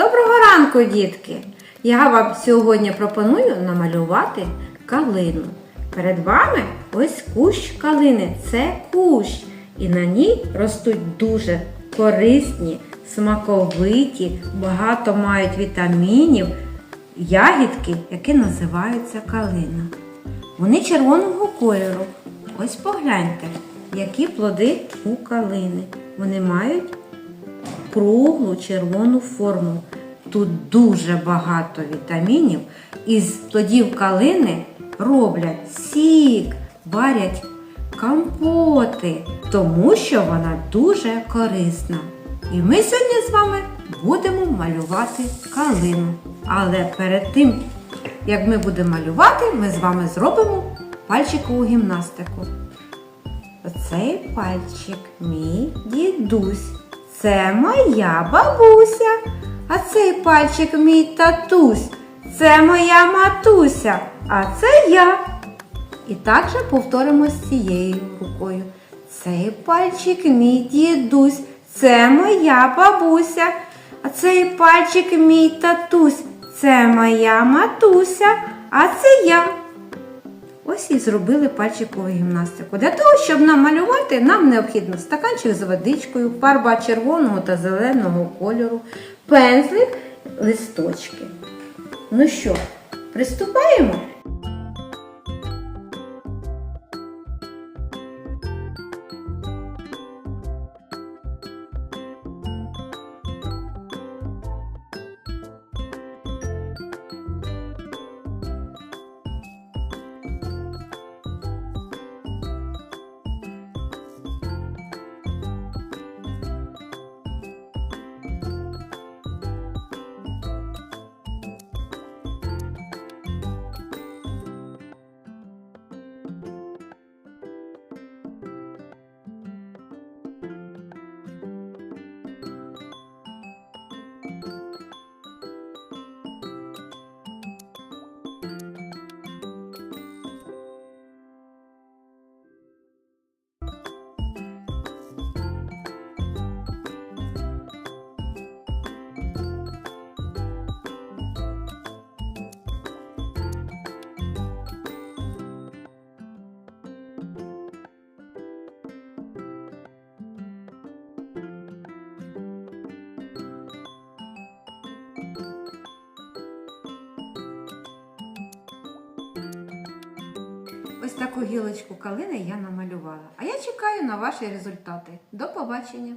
Доброго ранку, дітки! Я вам сьогодні пропоную намалювати калину. Перед вами ось кущ калини. Це кущ. І на ній ростуть дуже корисні, смаковиті, багато мають вітамінів, ягідки, які називаються калина. Вони червоного кольору. Ось погляньте, які плоди у калини. Вони мають круглу червону форму. Тут дуже багато вітамінів. Із плодів калини роблять сік, варять компоти, тому що вона дуже корисна. І ми сьогодні з вами будемо малювати калину. Але перед тим, як ми будемо малювати, ми з вами зробимо пальчикову гімнастику. Оцей пальчик мій дідусь. Це моя бабуся. А цей пальчик мій татусь. Це моя матуся. А це я. І так же повторимо з цією рукою. Цей пальчик мій дідусь. Це моя бабуся. А цей пальчик мій татусь. Це моя матуся. А це я. Ось і зробили пальчикову гімнастику. Для того, щоб намалювати, нам необхідно стаканчик з водичкою, фарба червоного та зеленого кольору, пензлик, листочки. Ну що, приступаємо? Ось таку гілочку калини я намалювала. А я чекаю на ваші результати. До побачення!